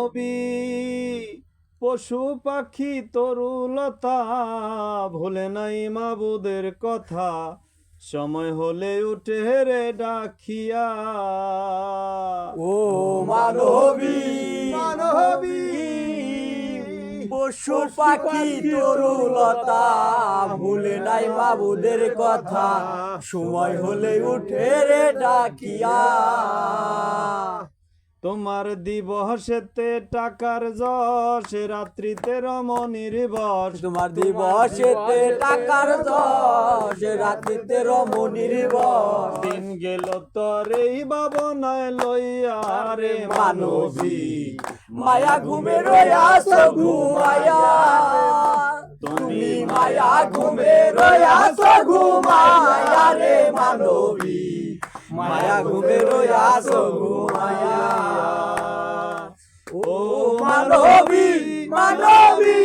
নবী পশু পাখি তরুলতা ভুলে নাই মাবুদের কথা সময় হলে উঠে রে ডাকিয়া। ও মানবী মানবী পশু পাখি তরুলতা ভুলে নাই বাবুদের কথা সময় হলে উঠে রে ডাকিয়া। তোমার দিবসেতে টাকার যশ রাত্রিতে রমণীর বস তোমার দিবসেতে টাকার দশ রাত্রিতে রমণীর বস দিন গেল তোর বাবনায় লইয়া রে মানবী মায়া ঘুমে রয়াস ঘুমায়া তুমি মায়া ঘুমে রয়াস ঘুমায়া রে মানবী। মায়া ঘুমে রয়াস ঘুমায়া ও মানবী মানবী।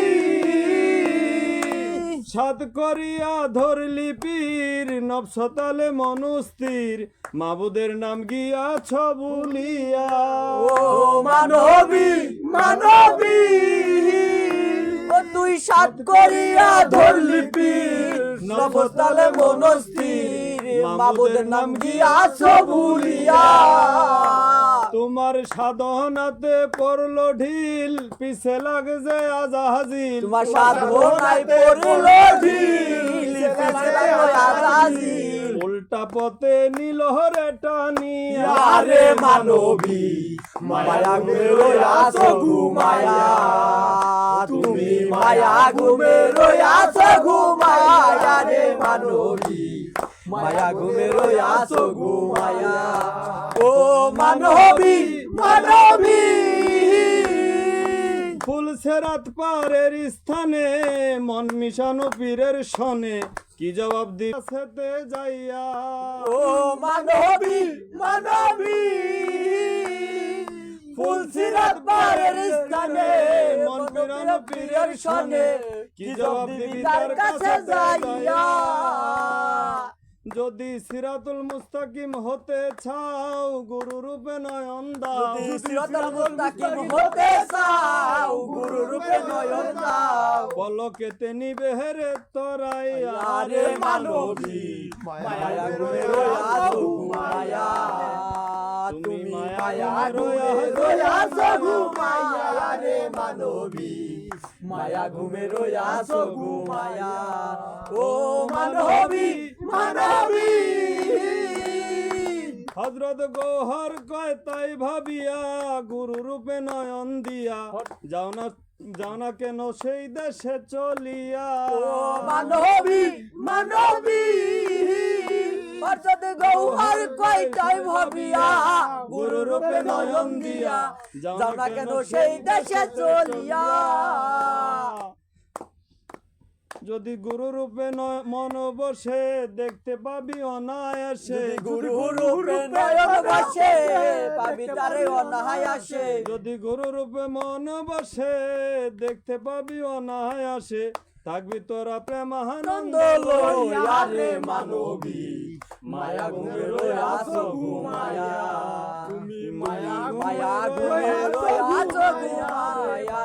সাত করিয়া ধরলি পীর নবসতালে মনুস্থির মাবুদের নাম গিয়াছ বলিয়া। ও মানবী মানবী। ও তুই সাত করিয়া ধরলি পীর নবস্তালে মনস্থির মাবুদের নাম গিয়াছ ভুলিয়া তোমার সাধনাতে পড়ল ঢিল পিছে লাগছে আজাহাজিল। তোমার সাধনায় পড়ল ঢিল পিছে লাগল আজাজিল। উল্টা পথে নীল হরে টানিয়া। আরে মানবী মায়া ঘুমে রয়াস ঘুমায়া তুমি মায়া ঘুমে রয়াস ঘুমায়া রে মানবী মায়া ঘুমে রয়াস ঘুমায়া ও মানবী মানবী। ফুল সেরাত পারের স্থানে মন মিশানো পীরের সনে কি জবাব দিতে যাইয়া। ও মানবী মানবী। ফুল সিরাত পারের স্থানে মন পিরানো পীরের সনে কি জবাব দিবি তার কাছে যাইয়া? যদি সিরাতুল মুস্তাকিম হতে চাও গুরু রূপে নয়ন দাও। যদি সিরাতাল মুস্তাকিম হতে চাও গুরু রূপে নয়ন দাও। পলকেতে নিবে হেরে তোরাই আরে মানবী। মায়া ঘুমে রয়াস ঘুমায়া তুমি মায়া ঘুমে রয়াস ঘুমায়া রে মানবী। মায়া ঘুমে রয়াস ঘুমায়া ও মানবী মানবী। হজরত গৌহর কয় তাই ভাবিয়া গুরু রূপে নয়ন দিয়া। যাও না যাও না কেন সেই দেশে চলিয়া। ও মানবী মানবী। অর্থাৎ গৌহার কয়টাই ভাবিয়া গুরু রূপে নয়ন দিয়া। যাও না কেন সেই দেশে চলিয়া। যদি গুরু রূপে মন বসে দেখতে পাবি অনায়াসে। গুরু রূপে বসে পাবি তারে অনাহায় আসে যদি গুরু রূপে মন বসে দেখতে পাবি অনায়াসে থাকবি তোরা প্রেমানন্দ। আনন্দ রে মানবী মায়া ঘুমে রয়াস ঘুমায়া তুমি মায়া মায়া ঘুমে রয়াস ঘুমায়া